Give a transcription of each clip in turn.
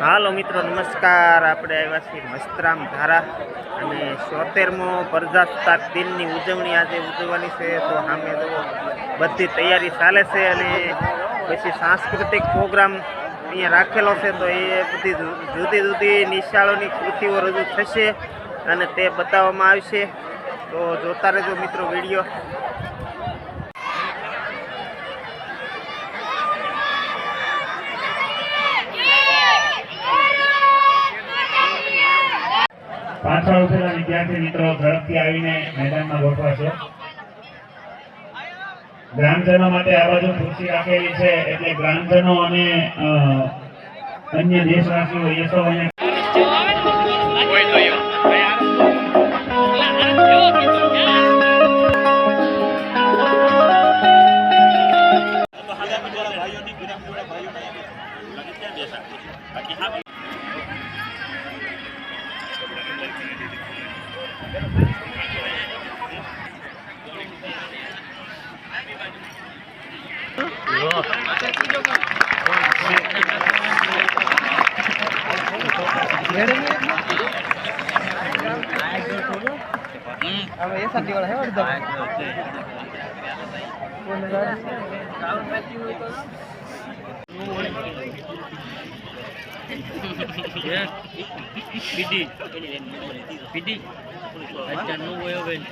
હાલો મિત્રો, નમસ્કાર. આપણે આવ્યા છીએ મસ્તરામ ધારા અને સોતેરમો પ્રજાસત્તાક દિનની ઉજવણી આજે ઉજવવાની છે. તો સામે તો બધી તૈયારી ચાલે છે અને પછી સાંસ્કૃતિક પ્રોગ્રામ અહીંયા રાખેલો છે, તો એ બધી જુદી જુદી નિશાળોની કૃતિઓ રજૂ થશે અને તે બતાવવામાં આવશે. તો જોતા રહેજો મિત્રો વીડિયો. પાછળ ઉભેલા વિદ્યાર્થી મિત્રો ઝડપથી આવીને મેદાનમાં ગોઠવાશો. ગ્રામજનો માટે આ બાજુ ખુરશી રાખેલી છે, એટલે ગ્રામજનો અને અન્ય દેશવાસીઓ એ અહીંયા अब ये शादी वाला है और दब कौन है Pidi. Pidi. Acha no way of it.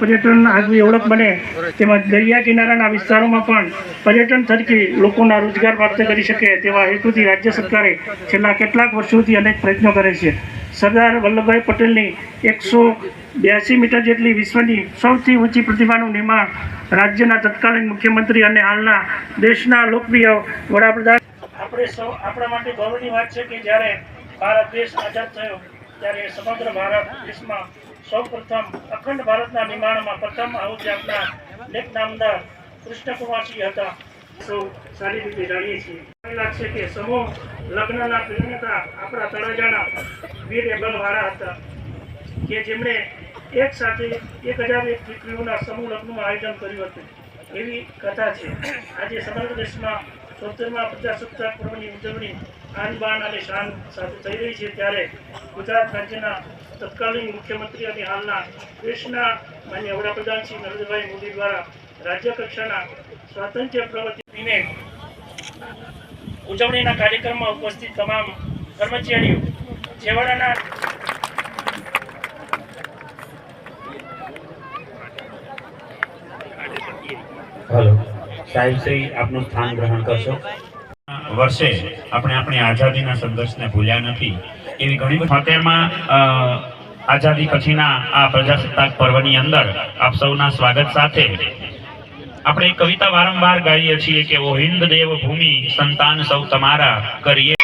પર્યટન આગવી ઓળખ બને. તેમજ દરિયા કિનારાના વિસ્તારોમાં પણ પર્યટન તરીકે લોકોના રોજગાર પ્રાપ્ત કરી શકે તેવા હેતુથી રાજ્ય સરકારે છેલ્લા કેટલાક વર્ષોથી અનેક પ્રયત્નો કરે છે. સરદાર વલ્લભભાઈ પટેલની એકસો બ્યાસી મીટર જેટલી વિશ્વની સૌથી ઊંચી પ્રતિમાનું નિર્માણ રાજ્યના તત્કાલીન મુખ્યમંત્રી અને હાલના દેશના લોકપ્રિય વડાપ્રધાન આપણે સૌ આપણા માટે ગૌરવની વાત છે કે જ્યારે ભારત દેશ આઝાદ થયો, ત્યારે સમગ્ર ભારત દેશમાં સૌ પ્રથમ અખંડ ભારતના નિર્માણમાં પ્રથમ આહુતિ આપનાર લેખ નામદાર કૃષ્ણકુમારસિંહ હતા. સૌ સારી રીતે જાણીએ છીએ. લાગશે કે સમૂહ લગ્નના પ્રેરણતા આપણા તળાજાના વીર એબલવાળા હતા. કે જેમણે એક સાથે એક હજાર એક દીકરીઓના સમૂહ લગ્નનું આયોજન કર્યું હતું. એવી કથા છે. આજે સમગ્ર દેશમાં તોતેરમાં પ્રજાસત્તાક પર્વની ઉજવણી આન બાન અને શાન સાથે થઈ રહી છે ત્યારે ગુજરાત રાજ્યના તત્કાલીન મુખ્યમંત્રી અને હાલના દેશના માન્ય વડાપ્રધાન શ્રી નરેન્દ્રભાઈ મોદી દ્વારા રાજ્ય કક્ષાના સ્વાતંત્ર્ય પ્રવૃત્તિને ઉજવણીના કાર્યક્રમમાં ઉપસ્થિત તમામ કર્મચારીઓ, છેવાડાના હલો, સાહેબ શ્રી આપનું સ્થાન ગ્રહણ કરશો? વર્ષે આપણે આપણી આઝાદીના સંઘર્ષને ભૂલ્યા નથી. એવી ઘણી બધી આઝાદી પછીના આ પ્રજાસત્તાક પર્વની અંદર આપ સૌના સ્વાગત સાથે આપણે કવિતા વારંવાર ગાઈએ છીએ કે, ઓ હિન્દ દેવ ભૂમિ સંતાન સૌ તમારા, કરીએ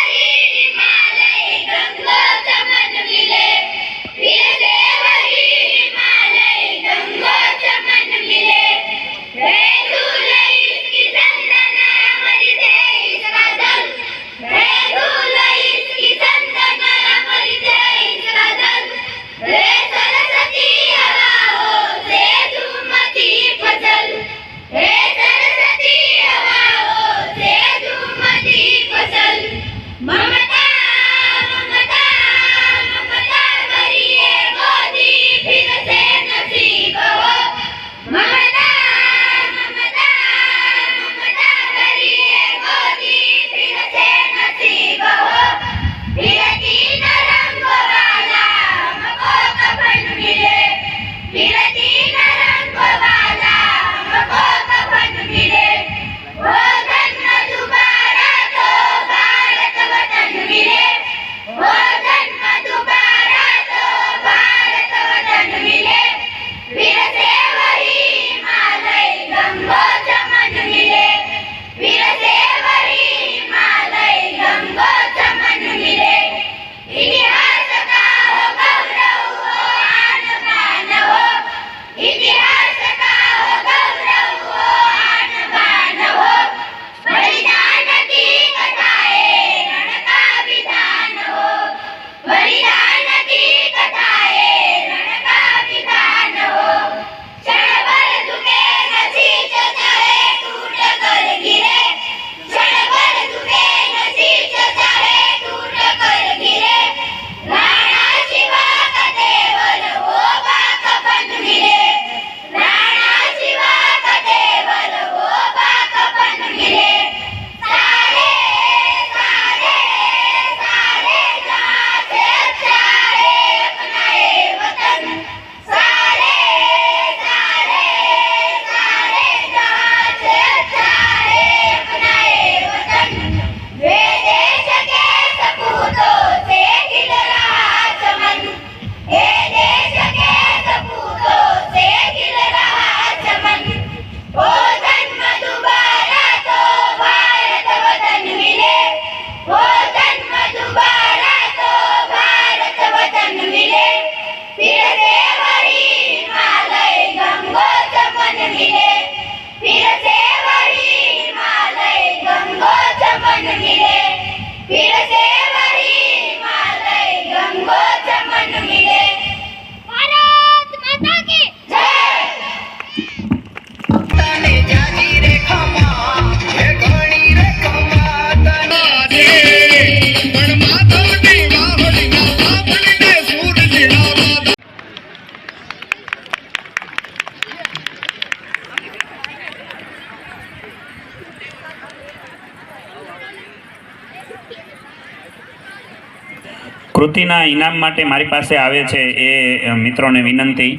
કૃતિના ઇનામ માટે મારી પાસે આવે છે એ મિત્રોને વિનંતી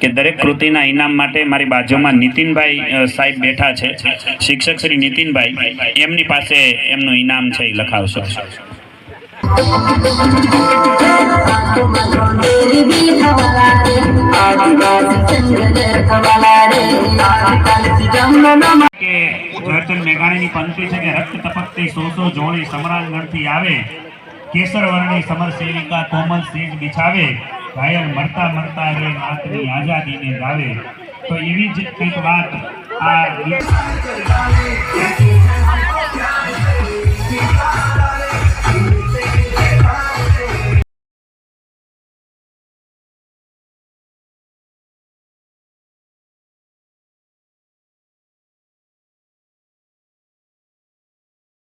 કે દરેક કૃતિના ઇનામ માટે મારી બાજુમાં નીતિનભાઈ સાહેબ બેઠા છે. શિક્ષક શ્રી નીતિનભાઈ, એમની પાસે એમનું ઇનામ છે એ લખાવશો. કે રક્ત તપકતી સો જોડી સમરાંગણથી આવે. કેસર વર્ણી સમર સેવિકા કોમલ સેજ બિછાવે ઘાયલ મરતા મરતા રે માતની આઝાદીને ગાવે. તો એવી જ કંઈક વાત આ